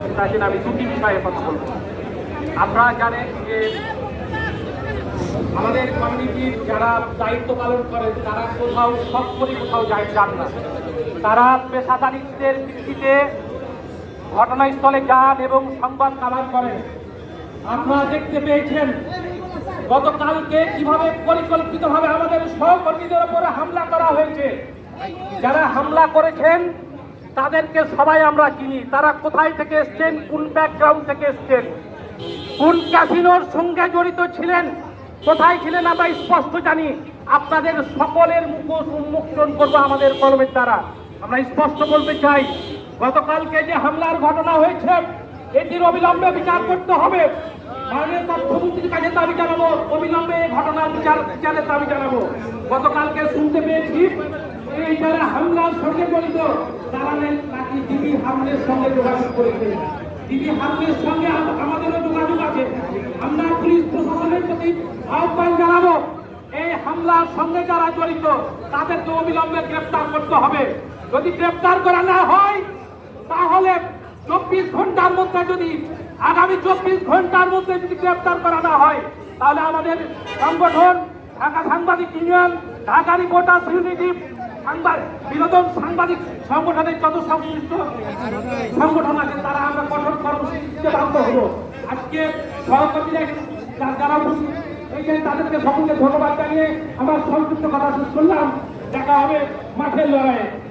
আসেন আমি দুটি বিষয়ে কথা বলব। আপনারা জানেন যে আমাদের কমিউনিটির যারা দায়িত্ব পালন করেন তারা কোথাও সব করে কোথাও যায় যান না। তারা পেশাদারিত্বের ভিত্তিতে ঘটনাস্থলে যান এবং সংবাদ কামান করেন। আপনারা দেখতে পেয়েছেন, গতকালকে কীভাবে পরিকল্পিতভাবে আমাদের সহকর্মীদের উপরে হামলা করা হয়েছে। যারা হামলা করেছেন তাদেরকে সবাই আমরা চিনি। তারা কোথায় থেকে এসছেন? কোন ব্যাকগ্রাউন্ড থেকে এসছেন? কোন ক্যাসিনোর সঙ্গে জড়িত ছিলেন? কোথায় ছিলেন? আমরা স্পষ্ট জানি। আপনাদের সকলের মুখোশ উন্মোচন করব আমাদের কলমের দ্বারা। আমরা স্পষ্ট বলতে চাই, গতকালকে যে হামলার ঘটনা হয়েছে, এটির অবিলম্বে বিচার করতে হবে। মাননীয় তথ্যমন্ত্রীর কাছে দাবি জানাব, অবিলম্বে এই ঘটনার বিচার বিচারের দাবি জানাব। গতকালকে শুনতে পেয়েছি এই যারা হামলার সঙ্গে জড়িত, তারা নাকি দিদি হামলের সঙ্গে যোগাযোগ করেছে? দিদি হামলের সঙ্গে আমাদেরও যোগাযোগ আছে। আমরা পুলিশ প্রশাসনের প্রতি আহ্বান জানাব, এই হামলার সঙ্গে যারা জড়িত, তাদেরকে অবিলম্বে গ্রেপ্তার করতে হবে। যদি গ্রেপ্তার করা না হয়, তাহলে চব্বিশ ঘণ্টার মধ্যে যদি, আগামী চব্বিশ ঘণ্টার মধ্যে যদি গ্রেপ্তার করা না হয়, তাহলে আমাদের সংগঠন, ঢাকা সাংবাদিক ইউনিয়ন, ঢাকা রিপোর্টার্স ইউনিটি সাংবাদিক বিনোদন সাংবাদিক সংগঠনের যত সংশ্লিষ্ট সংগঠন আছে, তারা আমরা কঠোর কর্মসূচিতে বাধ্য হব। আজকে সহকর্মীরা যা- যারা উপস্থিত এইখানে তাদেরকে সকলকে ধন্যবাদ জানিয়ে আমার সংক্ষিপ্ত কথা শেষ করলাম। দেখা হবে মাঠের লড়াইয়ে।